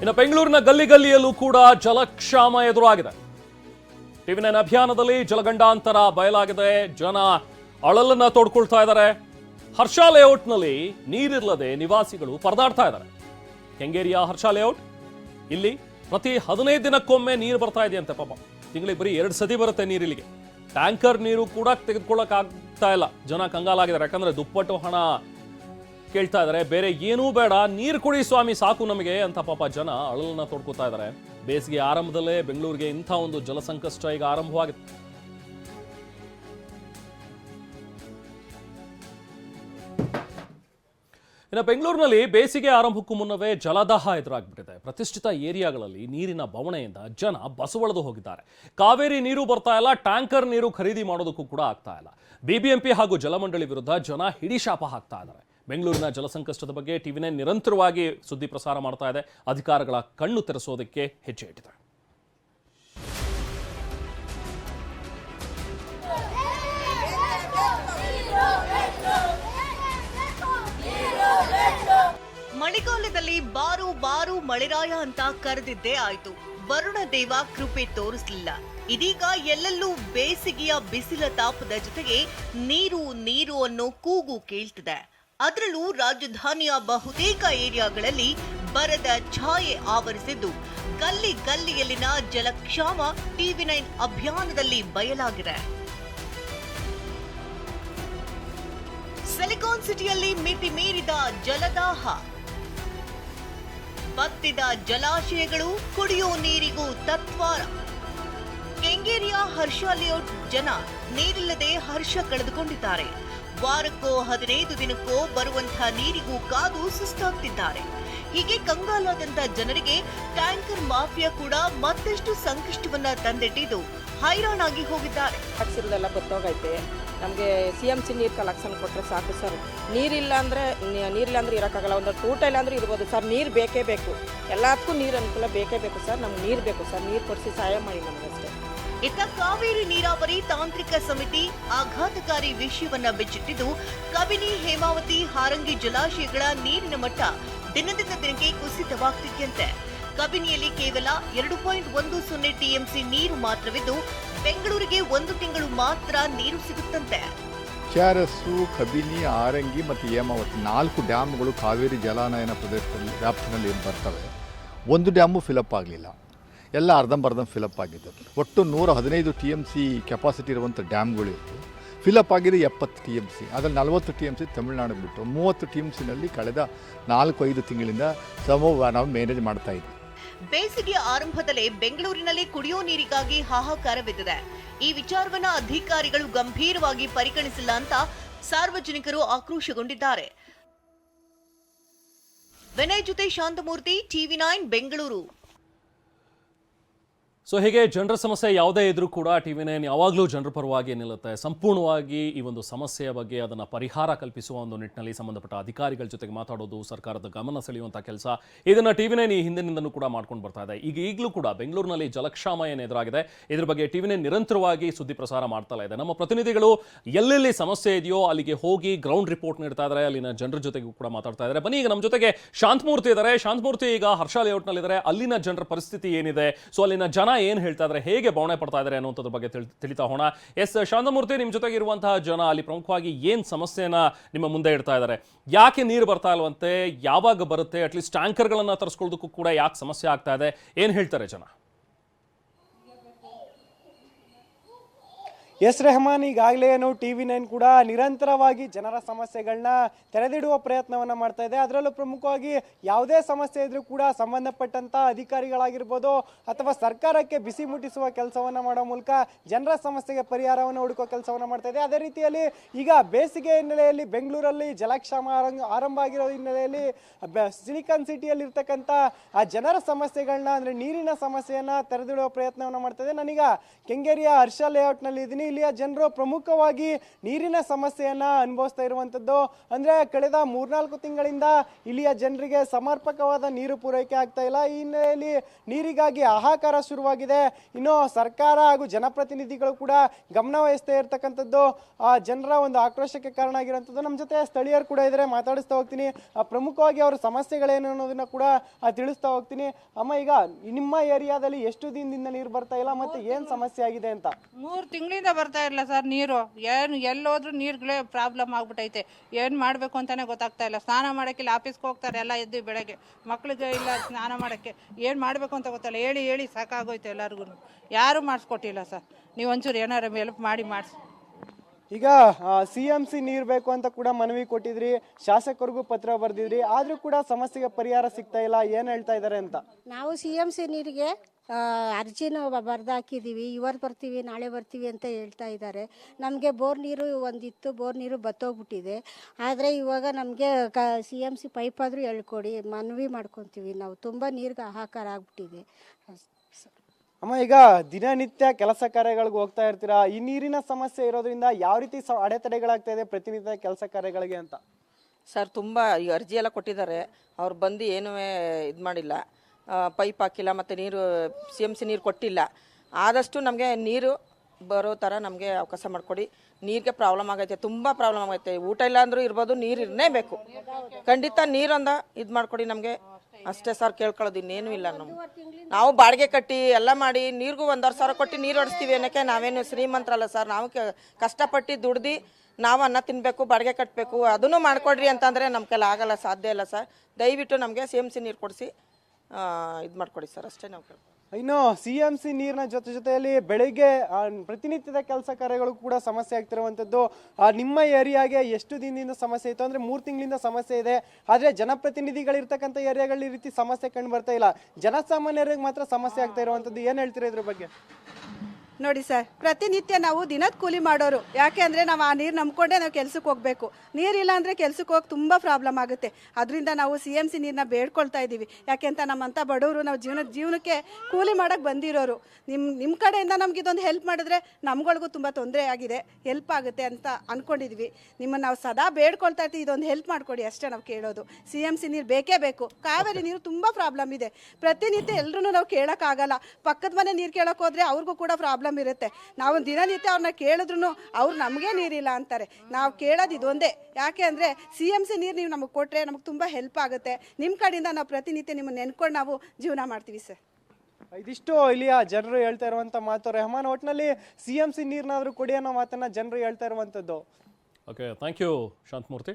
ಇನ್ನು ಬೆಂಗಳೂರಿನ ಗಲ್ಲಿ ಗಲ್ಲಿಯಲ್ಲೂ ಕೂಡ ಜಲಕ್ಷಾಮ ಎದುರಾಗಿದೆ. ಟಿವಿ ನೈನ್ ಅಭಿಯಾನದಲ್ಲಿ ಜಲಗಂಡಾಂತರ ಬಯಲಾಗಿದೆ. ಜನ ಅಳಲನ್ನ ತೋಡ್ಕೊಳ್ತಾ ಇದ್ದಾರೆ. ಹರ್ಷ ಲೇಔಟ್ನಲ್ಲಿ ನೀರಿಲ್ಲದೆ ನಿವಾಸಿಗಳು ಪರದಾಡ್ತಾ ಇದ್ದಾರೆ. ಕೆಂಗೇರಿಯ ಹರ್ಷ ಲೇಔಟ್, ಇಲ್ಲಿ ಪ್ರತಿ ಹದಿನೈದು ದಿನಕ್ಕೊಮ್ಮೆ ನೀರು ಬರ್ತಾ ಇದೆಯಂತೆ ಪಾಪ. ತಿಂಗಳಿಗೆ ಬರೀ ಎರಡು ಸತಿ ಬರುತ್ತೆ ನೀರಿಲ್ಲಿಗೆ. ಟ್ಯಾಂಕರ್ ನೀರು ಕೂಡ ತೆಗೆದುಕೊಳ್ಳೋಕ್ಕಾಗ್ತಾ ಇಲ್ಲ. ಜನ ಕಂಗಾಲಾಗಿದ್ದಾರೆ. ಯಾಕಂದ್ರೆ ದುಪ್ಪಟ್ಟು ಹಣ ಕೇಳ್ತಾ ಇದ್ದಾರೆ. ಬೇರೆ ಏನೂ ಬೇಡ. ನೀರು ಕುಡಿ ಸ್ವಾಮಿ, ಸಾಕು ನಮಗೆ ಅಂತ ಪಾಪ ಜನ ಅಳಲನ್ನ ತೊಡ್ಕೋತಾ ಇದ್ದಾರೆ. ಬೇಸಿಗೆ ಆರಂಭದಲ್ಲೇ ಬೆಂಗಳೂರಿಗೆ ಇಂಥ ಒಂದು ಜಲಸಂಕಷ್ಟ ಈಗ ಆರಂಭವಾಗಿದೆ. ಇನ್ನು ಬೆಂಗಳೂರಿನಲ್ಲಿ ಬೇಸಿಗೆ ಆರಂಭಕ್ಕೂ ಮುನ್ನವೇ ಜಲದಾಹ ಎದುರಾಗ್ಬಿಟ್ಟಿದೆ. ಪ್ರತಿಷ್ಠಿತ ಏರಿಯಾಗಳಲ್ಲಿ ನೀರಿನ ಬವಣೆಯಿಂದ ಜನ ಬಸವಳೆದು ಹೋಗಿದ್ದಾರೆ. ಕಾವೇರಿ ನೀರು ಬರ್ತಾ ಇಲ್ಲ, ಟ್ಯಾಂಕರ್ ನೀರು ಖರೀದಿ ಮಾಡೋದಕ್ಕೂ ಕೂಡ ಆಗ್ತಾ ಇಲ್ಲ. ಬಿಬಿಎಂಪಿ ಹಾಗೂ ಜಲಮಂಡಳಿ ವಿರುದ್ಧ ಜನ ಹಿಡಿಶಾಪ ಹಾಕ್ತಾ ಇದ್ದಾರೆ. ಬೆಂಗಳೂರಿನ ಜಲಸಂಕಷ್ಟದ ಬಗ್ಗೆ ಟಿವಿ ನೈನ್ ನಿರಂತರವಾಗಿ ಸುದ್ದಿ ಪ್ರಸಾರ ಮಾಡ್ತಾ ಇದೆ. ಅಧಿಕಾರಗಳ ಕಣ್ಣು ತೆರೆಸೋದಕ್ಕೆ ಹೆಜ್ಜೆ ಇಟ್ಟಿದೆ ಮಳೆಗಾಲದಲ್ಲಿ ಬಾರು ಬಾರು ಮಳೆರಾಯ ಅಂತ ಕರೆದಿದ್ದೇ ಆಯ್ತು. ವರುಣ ದೇವ ಕೃಪೆ ತೋರಿಸಲಿಲ್ಲ. ಇದೀಗ ಎಲ್ಲೆಲ್ಲೂ ಬೇಸಿಗೆಯ ಬಿಸಿಲ ತಾಪದ ಜೊತೆಗೆ ನೀರು ನೀರು ಅನ್ನೋ ಕೂಗು ಕೇಳ್ತಿದೆ. ಅದರಲ್ಲೂ ರಾಜಧಾನಿಯ ಬಹುತೇಕ ಏರಿಯಾಗಳಲ್ಲಿ ಬರದ ಛಾಯೆ ಆವರಿಸಿದ್ದು, ಗಲ್ಲಿ ಗಲ್ಲಿಯಲ್ಲಿನ ಜಲಕ್ಷಾಮ ಟಿವಿ ನೈನ್ ಅಭಿಯಾನದಲ್ಲಿ ಬಯಲಾಗಿದೆ. ಸಿಲಿಕಾನ್ ಸಿಟಿಯಲ್ಲಿ ಮಿತಿ ಮೀರಿದ ಜಲದಾಹ. ಬತ್ತಿದ ಜಲಾಶಯಗಳು ಕುಡಿಯೋ ನೀರಿಗೂ ತತ್ವಾರ. ಕೆಂಗೇರಿಯ ಹರ್ಷ ಲೇಔಟ್ ಜನ ನೀರಿಲ್ಲದೆ ಹರ್ಷ ಕಳೆದುಕೊಂಡಿದ್ದಾರೆ. ವಾರಕ್ಕೋ ಹದಿನೈದು ದಿನಕ್ಕೋ ಬರುವಂತಹ ನೀರಿಗೂ ಕಾದು ಸುಸ್ತಾಗ್ತಿದ್ದಾರೆ. ಹೀಗೆ ಕಂಗಾಲಾದಂತ ಜನರಿಗೆ ಟ್ಯಾಂಕರ್ ಮಾಫಿಯಾ ಕೂಡ ಮತ್ತಷ್ಟು ಸಂಕಷ್ಟವನ್ನ ತಂದಿಟ್ಟಿದ್ದು ಹೈರಾಣಾಗಿ ಹೋಗಿದ್ದಾರೆ. ಅಕ್ಷರದೆಲ್ಲ ಗೊತ್ತೋಗೈತೆ ನಮಗೆ ಸಿ ಎಂ ಸಿ ನೀರು ಕಲೆಕ್ಷನ್ ಕೊಟ್ಟರೆ ಸಾಕು ಸರ್. ನೀರಿಲ್ಲ ಅಂದರೆ ನೀರಿಲ್ಲ ಅಂದರೆ ಇರೋಕ್ಕಾಗಲ್ಲ. ಒಂದು ಊಟ ಇಲ್ಲ ಅಂದರೆ ಇರ್ಬೋದು ಸರ್. ನೀರು ಬೇಕೇ ಬೇಕು. ಎಲ್ಲದಕ್ಕೂ ನೀರು ಅನುಕೂಲ ಬೇಕೇ ಬೇಕು ಸರ್. ನಮ್ಗೆ ನೀರು ಬೇಕು ಸರ್. ನೀರು ಕೊಡಿಸಿ ಸಹಾಯ ಮಾಡಿ ನಮಗಷ್ಟೇ. ಇತ್ತ ಕಾವೇರಿ ನೀರಾವರಿ ತಾಂತ್ರಿಕ ಸಮಿತಿ ಆಘಾತಕಾರಿ ವಿಷಯವನ್ನ ಬಿಚ್ಚಿಟ್ಟಿದ್ದು ಕಬಿನಿ, ಹೇಮಾವತಿ, ಹಾರಂಗಿ ಜಲಾಶಯಗಳ ನೀರಿನ ಮಟ್ಟ ದಿನದಿಂದ ದಿನಕ್ಕೆ ಕುಸಿತವಾಗ್ತಿದೆಯಂತೆ. ಕಬಿನಿಯಲ್ಲಿ ಕೇವಲ ಎರಡು ಪಾಯಿಂಟ್ ಒಂದು ಸೊನ್ನೆ ಟಿಎಂಸಿ ನೀರು ಮಾತ್ರವಿದ್ದು, ಬೆಂಗಳೂರಿಗೆ ಒಂದು ತಿಂಗಳು ಮಾತ್ರ ನೀರು ಸಿಗುತ್ತಂತೆ. ಚಾರಸ್ಸು ಕಬಿನಿ ಆರಂಗಿ ಮತ್ತು ಹೇಮಾವತಿ ನಾಲ್ಕು ಡ್ಯಾಮ್ಗಳು ಕಾವೇರಿ ಜಲಾನಯನ ಪ್ರದೇಶದಲ್ಲಿ ವ್ಯಾಪ್ತಿನಲ್ಲಿ ಬರ್ತವೆ. ಒಂದು ಡ್ಯಾಮು ಫಿಲಪ್ ಆಗಲಿಲ್ಲ. ಎಲ್ಲ ಅರ್ಧಂಬರ್ಧಂ ಫಿಲಪ್ ಆಗಿದೆ ಒಟ್ಟು ನೂರ ಹದಿನೈದು ಟಿ ಎಂ ಸಿ ಕೆಪಾಸಿಟಿ ಇರುವಂಥ ಡ್ಯಾಮ್ಗಳಿತ್ತು ಫಿಲಪ್ ಆಗಿದೆ ಎಪ್ಪತ್ತು ಟಿ ಎಂ ಸಿ ಅದರಲ್ಲಿ ನಲವತ್ತು ಟಿ ಎಂ ಸಿ ತಮಿಳುನಾಡು ಬಿಟ್ಟು. ಮೂವತ್ತು ಟಿ ಎಂ ಸಿನಲ್ಲಿ ಕಳೆದ ನಾಲ್ಕು ಐದು ತಿಂಗಳಿಂದ ಸಮೂಹ ನಾವು ಮ್ಯಾನೇಜ್ ಮಾಡ್ತಾ ಇದ್ವಿ. ಬೇಸಿಗೆ ಆರಂಭದಲ್ಲೇ ಬೆಂಗಳೂರಿನಲ್ಲಿ ಕುಡಿಯೋ ನೀರಿಗಾಗಿ ಹಾಹಾಕಾರವಿದ್ದಿದೆ. ಈ ವಿಚಾರವನ್ನ ಅಧಿಕಾರಿಗಳು ಗಂಭೀರವಾಗಿ ಪರಿಗಣಿಸಿಲ್ಲ ಅಂತ ಸಾರ್ವಜನಿಕರು ಆಕ್ರೋಶಗೊಂಡಿದ್ದಾರೆ. ವಿನಯ್ ಜೊತೆ Shanthamurthy, TV nine, Bengaluru. So ಹೀಗೆ ಜನರ ಸಮಸ್ಯೆ ಯಾವುದೇ ಇದ್ರೂ ಕೂಡ ಟಿವಿ ನೈನ್ ಯಾವಾಗಲೂ ಜನರ ಪರವಾಗಿ ನಿಲ್ಲುತ್ತೆ. ಸಂಪೂರ್ಣವಾಗಿ ಈ ಒಂದು ಸಮಸ್ಯೆಯ ಬಗ್ಗೆ ಅದನ್ನು ಪರಿಹಾರ ಕಲ್ಪಿಸುವ ಒಂದು ನಿಟ್ಟಿನಲ್ಲಿ ಸಂಬಂಧಪಟ್ಟ ಅಧಿಕಾರಿಗಳ ಜೊತೆಗೆ ಮಾತಾಡೋದು, ಸರ್ಕಾರದ ಗಮನ ಸೆಳೆಯುವಂಥ ಕೆಲಸ ಇದನ್ನು ಟಿವಿ ನೈನ್ ಈ ಹಿಂದಿನಿಂದನೂ ಕೂಡ ಮಾಡ್ಕೊಂಡು ಬರ್ತಾ ಇದೆ. ಈಗ ಈಗಲೂ ಕೂಡ ಬೆಂಗಳೂರಿನಲ್ಲಿ ಜಲಕ್ಷಾಮ ಏನು ಎದುರಾಗಿದೆ, ಇದ್ರ ಬಗ್ಗೆ ಟಿವಿ ನೈನ್ ನಿರಂತರವಾಗಿ ಸುದ್ದಿ ಪ್ರಸಾರ ಮಾಡ್ತಾ ಇದೆ. ನಮ್ಮ ಪ್ರತಿನಿಧಿಗಳು ಎಲ್ಲೆಲ್ಲಿ ಸಮಸ್ಯೆ ಇದೆಯೋ ಅಲ್ಲಿಗೆ ಹೋಗಿ ಗ್ರೌಂಡ್ ರಿಪೋರ್ಟ್ ನೀಡ್ತಾ ಇದ್ದಾರೆ ಅಲ್ಲಿನ ಜನರ ಜೊತೆಗೂ ಕೂಡ ಮಾತಾಡ್ತಾ ಇದ್ದಾರೆ ಬನ್ನಿ, ಈಗ ನಮ್ಮ ಜೊತೆಗೆ ಶಾಂತಮೂರ್ತಿ ಇದ್ದಾರೆ ಶಾಂತಮೂರ್ತಿ ಈಗ ಹರ್ಷ ಲೇಔಟ್ನಲ್ಲಿದ್ದಾರೆ ಅಲ್ಲಿನ ಜನರ ಪರಿಸ್ಥಿತಿ ಏನಿದೆ? ಸೊ ಅಲ್ಲಿನ ಜನ ಏನು ಹೇಳ್ತಾ ಇದ್ದಾರೆ ಹೇಗೆ ಬವಣೆ ಪಡ್ತಾ ಇದ್ದಾರೆ ಅನ್ನುವಂಥದ್ರ ಬಗ್ಗೆ ತಿಳಿ, ತಿಳಿತಾ ಹೋಣ ಎಸ್, ಶಾಂತಮೂರ್ತಿ ನಿಮ್ಮ ಜೊತೆಗೆ ಇರುವಂತಹ ಜನ ಅಲ್ಲಿ ಪ್ರಮುಖವಾಗಿ ಏನು ಸಮಸ್ಯೆನ ನಿಮ್ಮ ಮುಂದೆ ಇಡ್ತಾ ಇದ್ದಾರೆ ಯಾಕೆ ನೀರು ಬರ್ತಾ ಇಲ್ವಂತೆ? ಯಾವಾಗ ಬರುತ್ತೆ? ಅಟ್ಲೀಸ್ಟ್ ಟ್ಯಾಂಕರ್ಗಳನ್ನು ತರಿಸ್ಕೊಳ್ಳೋದಕ್ಕೂ ಕೂಡ ಯಾಕೆ ಸಮಸ್ಯೆ ಆಗ್ತಾ ಇದೆ? ಏನು ಹೇಳ್ತಾರೆ ಜನ? ಎಸ್ ರೆಹಮಾನ್ ಈಗಾಗಲೇ ಏನು ಟಿ ವಿ ನೈನ್ ಕೂಡ ನಿರಂತರವಾಗಿ ಜನರ ಸಮಸ್ಯೆಗಳನ್ನ ತೆರೆದಿಡುವ ಪ್ರಯತ್ನವನ್ನು ಮಾಡ್ತಾ ಇದೆ. ಅದರಲ್ಲೂ ಪ್ರಮುಖವಾಗಿ ಯಾವುದೇ ಸಮಸ್ಯೆ ಇದ್ರೂ ಕೂಡ ಸಂಬಂಧಪಟ್ಟಂತ ಅಧಿಕಾರಿಗಳಾಗಿರ್ಬೋದು ಅಥವಾ ಸರ್ಕಾರಕ್ಕೆ ಬಿಸಿ ಮುಟ್ಟಿಸುವ ಕೆಲಸವನ್ನ ಮಾಡೋ ಮೂಲಕ ಜನರ ಸಮಸ್ಯೆಗೆ ಪರಿಹಾರವನ್ನು ಹುಡುಕೋ ಕೆಲಸವನ್ನ ಮಾಡ್ತಾ ಇದೆ. ಅದೇ ರೀತಿಯಲ್ಲಿ ಈಗ ಬೇಸಿಗೆ ಹಿನ್ನೆಲೆಯಲ್ಲಿ ಬೆಂಗಳೂರಲ್ಲಿ ಜಲಕ್ಷಾಮ ಆರಂಭ ಆಗಿರೋ ಹಿನ್ನೆಲೆಯಲ್ಲಿ ಸಿಲಿಕಾನ್ ಸಿಟಿಯಲ್ಲಿ ಇರ್ತಕ್ಕಂಥ ಆ ಜನರ ಸಮಸ್ಯೆಗಳನ್ನ ಅಂದ್ರೆ ನೀರಿನ ಸಮಸ್ಯೆಯನ್ನ ತೆರೆದಿಡುವ ಪ್ರಯತ್ನವನ್ನ ಮಾಡ್ತಾ ಇದೆ. ನಾನೀಗ ಕೆಂಗೇರಿಯ ಹರ್ಷ ಲೇಔಟ್ನಲ್ಲಿ ಇದ್ದೀನಿ. ಇಲ್ಲಿಯ ಜನರು ಪ್ರಮುಖವಾಗಿ ನೀರಿನ ಸಮಸ್ಯೆಯನ್ನ ಅನುಭವಿಸ್ತಾ ಇರುವಂತದ್ದು. ಅಂದ್ರೆ ಕಳೆದ ಮೂರ್ನಾಲ್ಕು ತಿಂಗಳಿಂದ ಇಲ್ಲಿಯ ಜನರಿಗೆ ಸಮರ್ಪಕವಾದ ನೀರು ಪೂರೈಕೆ ಆಗ್ತಾ ಇಲ್ಲ. ಈ ಹಿನ್ನೆಲೆಯಲ್ಲಿ ನೀರಿಗಾಗಿ ಹಾಹಾಕಾರ ಶುರುವಾಗಿದೆ. ಇನ್ನು ಸರ್ಕಾರ ಹಾಗೂ ಜನಪ್ರತಿನಿಧಿಗಳು ಕೂಡ ಗಮನ ವಹಿಸ್ತಾ ಇರ್ತಕ್ಕಂಥದ್ದು ಆ ಜನರ ಒಂದು ಆಕ್ರೋಶಕ್ಕೆ ಕಾರಣ ಆಗಿರುವಂಥದ್ದು ನಮ್ಮ ಜೊತೆ ಸ್ಥಳೀಯರು ಕೂಡ ಇದ್ದಾರೆ ಮಾತಾಡಿಸ್ತಾ ಹೋಗ್ತೀನಿ. ಆ, ಪ್ರಮುಖವಾಗಿ ಅವರ ಸಮಸ್ಯೆಗಳೇನು ಅನ್ನೋದನ್ನ ಕೂಡ ತಿಳಿಸ್ತಾ ಹೋಗ್ತೀನಿ. ಅಮ್ಮ ಈಗ ನಿಮ್ಮ ಏರಿಯಾದಲ್ಲಿ ಎಷ್ಟು ದಿನದಿಂದ ನೀರು ಬರ್ತಾ ಇಲ್ಲ ಮತ್ತೆ ಏನ್ ಸಮಸ್ಯೆ ಆಗಿದೆ ಅಂತ? ಮೂರು ತಿಂಗಳಿಂದ ಬರ್ತಾ ಇಲ್ಲ ಸರ್ ನೀರು. ಏನು ಎಲ್ಲೋದ್ರೂ ನೀರುಗಳೇ ಪ್ರಾಬ್ಲಮ್ ಆಗ್ಬಿಟ್ಟೈತೆ ಏನು ಮಾಡಬೇಕು ಅಂತಾನೆ ಗೊತ್ತಾಗ್ತಾ ಇಲ್ಲ. ಸ್ನಾನ ಮಾಡೋಕ್ಕಿಲ್ಲ ಆಫೀಸ್ಗೆ ಹೋಗ್ತಾರೆ, ಎಲ್ಲ ಎದ್ದು ಬೆಳಗ್ಗೆ. ಮಕ್ಳಿಗೆ ಇಲ್ಲ ಸ್ನಾನ ಮಾಡೋಕ್ಕೆ. ಏನು ಮಾಡಬೇಕು ಅಂತ ಗೊತ್ತಲ್ಲ. ಹೇಳಿ ಹೇಳಿ ಸಾಕಾಗೋಯ್ತು ಎಲ್ಲರಿಗೂ ಯಾರೂ ಮಾಡಿಸ್ಕೊಟ್ಟಿಲ್ಲ ಸರ್. ನೀವು ಒಂಚೂರು ಏನಾರು ಹೆಲ್ಪ್ ಮಾಡಿ, ಮಾಡಿಸಿ. ಈಗ ಸಿ ಎಂ ಸಿ ನೀರು ಬೇಕು ಅಂತ ಕೂಡ ಮನವಿ ಕೊಟ್ಟಿದ್ರಿ, ಶಾಸಕರಿಗೂ ಪತ್ರ ಬರೆದಿದ್ರಿ, ಆದ್ರೂ ಕೂಡ ಸಮಸ್ಯೆಗೆ ಪರಿಹಾರ ಸಿಗ್ತಾ ಇಲ್ಲ, ಏನ್ ಹೇಳ್ತಾ ಇದ್ದಾರೆ ಅಂತ? ನಾವು ಸಿ ಎಂ ಸಿ ನೀರಿಗೆ ಅರ್ಜಿನ ಬರ್ದು ಹಾಕಿದ್ದೀವಿ ಇವತ್ತು ಬರ್ತೀವಿ, ನಾಳೆ ಬರ್ತೀವಿ ಅಂತ ಹೇಳ್ತಾ ಇದ್ದಾರೆ ನಮಗೆ ಬೋರ್ ನೀರು ಒಂದಿತ್ತು, ಬೋರ್ ನೀರು ಬತ್ತೋಗ್ಬಿಟ್ಟಿದೆ. ಆದರೆ ಇವಾಗ ನಮಗೆ ಕ, ಸಿ ಎಂ ಸಿ ಪೈಪ್ ಆದರೂ ಹೇಳ್ಕೊಡಿ, ಮನವಿ ಮಾಡ್ಕೊತೀವಿ ನಾವು, ತುಂಬ ನೀರಿಗೆ ಹಾಹಾಕಾರ ಆಗ್ಬಿಟ್ಟಿದೆ. ಅಮ್ಮ, ಈಗ ದಿನನಿತ್ಯ ಕೆಲಸ ಕಾರ್ಯಗಳಿಗೆ ಹೋಗ್ತಾ ಇರ್ತೀರಾ? ಈ ನೀರಿನ ಸಮಸ್ಯೆ ಇರೋದ್ರಿಂದ ಯಾವ ರೀತಿ ಸ- ಅಡೆತಡೆಗಳಾಗ್ತಾ ಇದೆ ಪ್ರತಿನಿತ್ಯ ಕೆಲಸ ಕಾರ್ಯಗಳಿಗೆ ಅಂತ? ಸರ್, ತುಂಬ ಈ ಅರ್ಜಿ ಎಲ್ಲ ಕೊಟ್ಟಿದ್ದಾರೆ. ಅವ್ರು ಬಂದು ಏನೂ ಇದು ಮಾಡಿಲ್ಲ. ಪೈಪ್ ಹಾಕಿಲ್ಲ ಮತ್ತು ನೀರು, ಸಿ ಎಂ ಸಿ ನೀರು ಕೊಟ್ಟಿಲ್ಲ. ಆದಷ್ಟು ನಮಗೆ ನೀರು ಬರೋ ಥರ ನಮಗೆ ಅವಕಾಶ ಮಾಡಿಕೊಡಿ. ನೀರಿಗೆ ಪ್ರಾಬ್ಲಮ್ ಆಗೈತೆ, ತುಂಬ ಪ್ರಾಬ್ಲಮ್ ಆಗೈತೆ. ಊಟ ಇಲ್ಲ ಅಂದರೂ ಇರ್ಬೋದು, ನೀರು ಇರಲೇಬೇಕು. ಖಂಡಿತ ನೀರೊಂದ ಇದು ಮಾಡಿಕೊಡಿ ನಮಗೆ. ಅಷ್ಟೇ ಸರ್ ಕೇಳ್ಕೊಳ್ಳೋದು ಇನ್ನೇನು ಇಲ್ಲ ನಮ್ಮ ನಾವು ಬಾಡಿಗೆ ಕಟ್ಟಿ ಎಲ್ಲ ಮಾಡಿ ನೀರಿಗೂ ಒಂದೂವರೆ ಸಾವಿರ ಕೊಟ್ಟು ನೀರು ಹೊಡಿಸ್ತೀವಿ ಅನ್ನೋಕ್ಕೆ ನಾವೇನು ಶ್ರೀಮಂತರಲ್ಲ ಸರ್, ನಾವು ಕಷ್ಟಪಟ್ಟು ದುಡ್ದು ನಾವು ಅನ್ನ ತಿನ್ನಬೇಕು ಬಾಡಿಗೆ ಕಟ್ಟಬೇಕು ಅದನ್ನು ಮಾಡಿಕೊಡ್ರಿ ಅಂತಂದರೆ ನಮ್ಮ ಕೈಲಿ ಆಗಲ್ಲ, ಸಾಧ್ಯ ಇಲ್ಲ ಸರ್. ದಯವಿಟ್ಟು ನಮಗೆ ಸಿ ಎಂ ಸಿ ನೀರು ಕೊಡಿಸಿ ಇದು ಮಾಡಿಕೊಡಿ ಸರ್, ಅಷ್ಟೇ ನಾವು ಕೇಳ್ತೀವಿ ಇನ್ನು ಸಿ ಎಂ ಸಿ ನೀರಿನ ಜೊತೆ ಜೊತೆಯಲ್ಲಿ ಬೆಳಿಗ್ಗೆ ಪ್ರತಿನಿತ್ಯದ ಕೆಲಸ ಕಾರ್ಯಗಳು ಕೂಡ ಸಮಸ್ಯೆ ಆಗ್ತಿರುವಂಥದ್ದು. ನಿಮ್ಮ ಏರಿಯಾಗೆ ಎಷ್ಟು ದಿನದಿಂದ ಸಮಸ್ಯೆ ಇತ್ತು? ಅಂದರೆ ಮೂರು ತಿಂಗಳಿಂದ ಸಮಸ್ಯೆ ಇದೆ. ಆದರೆ ಜನಪ್ರತಿನಿಧಿಗಳಿರ್ತಕ್ಕಂಥ ಏರಿಯಾಗಳಲ್ಲಿ ಈ ರೀತಿ ಸಮಸ್ಯೆ ಕಂಡು ಬರ್ತಾ ಇಲ್ಲ. ಜನಸಾಮಾನ್ಯರಿಗೆ ಮಾತ್ರ ಸಮಸ್ಯೆ ಆಗ್ತಾ ಇರುವಂಥದ್ದು. ಏನು ಹೇಳ್ತೀರಾ ಇದ್ರ ಬಗ್ಗೆ? ನೋಡಿ ಸರ್ ಪ್ರತಿನಿತ್ಯ ನಾವು ದಿನದ ಕೂಲಿ ಮಾಡೋರು. ಯಾಕೆ ಅಂದರೆ ನಾವು ಆ ನೀರು ನಂಬ್ಕೊಂಡೇ ನಾವು ಕೆಲ್ಸಕ್ಕೆ ಹೋಗಬೇಕು. ನೀರಿಲ್ಲ ಅಂದರೆ ಕೆಲ್ಸಕ್ಕೆ ಹೋಗಿ ತುಂಬ ಪ್ರಾಬ್ಲಮ್ ಆಗುತ್ತೆ. ಅದರಿಂದ ನಾವು ಸಿ ಎಂ ಸಿ ನೀರನ್ನ ಬೇಡ್ಕೊಳ್ತಾ ಇದ್ದೀವಿ ಯಾಕೆಂತ ನಮ್ಮಂಥ ಬಡವರು ನಾವು ಜೀವನ ಜೀವನಕ್ಕೆ ಕೂಲಿ ಮಾಡೋಕ್ಕೆ ಬಂದಿರೋರು. ನಿಮ್ಮ ನಿಮ್ಮ ಕಡೆಯಿಂದ ನಮ್ಗೆ ಇದೊಂದು ಹೆಲ್ಪ್ ಮಾಡಿದ್ರೆ ನಮ್ಗಳಿಗೂ ತುಂಬ ತೊಂದರೆ ಆಗಿದೆ. ಹೆಲ್ಪ್ ಆಗುತ್ತೆ ಅಂತ ಅಂದ್ಕೊಂಡಿದ್ವಿ ನಿಮ್ಮನ್ನು ನಾವು ಸದಾ ಬೇಡ್ಕೊಳ್ತಾ ಇರ್ತೀವಿ. ಇದೊಂದು ಹೆಲ್ಪ್ ಮಾಡಿಕೊಡಿ ಅಷ್ಟೇ ನಾವು ಕೇಳೋದು. ಸಿ ಎಂ ಸಿ ನೀರು ಬೇಕೇ ಬೇಕು. ಕಾವೇರಿ ನೀರು ತುಂಬ ಪ್ರಾಬ್ಲಮ್ ಇದೆ. ಪ್ರತಿನಿತ್ಯ ಎಲ್ಲರೂ ನಾವು ಕೇಳೋಕ್ಕಾಗಲ್ಲ ಪಕ್ಕದ ಮನೆ ನೀರು ಕೇಳೋಕೆ ಹೋದ್ರೆ ಅವ್ರಿಗೂ ಕೂಡ ಪ್ರಾಬ್ಲಮ್ ಇರುತ್ತೆ. ನಾವು ದಿನನಿತ್ಯ ಅವ್ರನ್ನ ಕೇಳಿದ್ರು ಅವ್ರು ನಮಗೆ ನೀರಿಲ್ಲ ಅಂತಾರೆ. ನಾವು ಕೇಳೋದು ಇದೊಂದೇ. ಯಾಕೆ ಅಂದರೆ ಸಿ ಎಂ ಸಿ ನೀರು ನೀವು ನಮಗೆ ಕೊಟ್ಟರೆ ನಮಗೆ ತುಂಬ ಹೆಲ್ಪ್ ಆಗುತ್ತೆ. ನಿಮ್ಮ ಕಡೆಯಿಂದ ನಾವು ಪ್ರತಿನಿತ್ಯ ನಿಮ್ಮನ್ನು ನೆನ್ಕೊಂಡು ನಾವು ಜೀವನ ಮಾಡ್ತೀವಿ ಸರ್. ಇದಿಷ್ಟು ಇಲ್ಲಿಯ ಜನರು ಹೇಳ್ತಾ ಇರುವಂತ ಮಾತು ರೆಹಮಾನ್ ಒಟ್ನಲ್ಲಿ ಸಿ ಎಂ ಸಿ ನೀರ್ನಾದ್ರೂ ಕೊಡಿ ಅನ್ನೋ ಮಾತನ್ನ ಜನರು ಹೇಳ್ತಾ ಇರುವಂತದ್ದು. Okay thank you Shanthamurthy.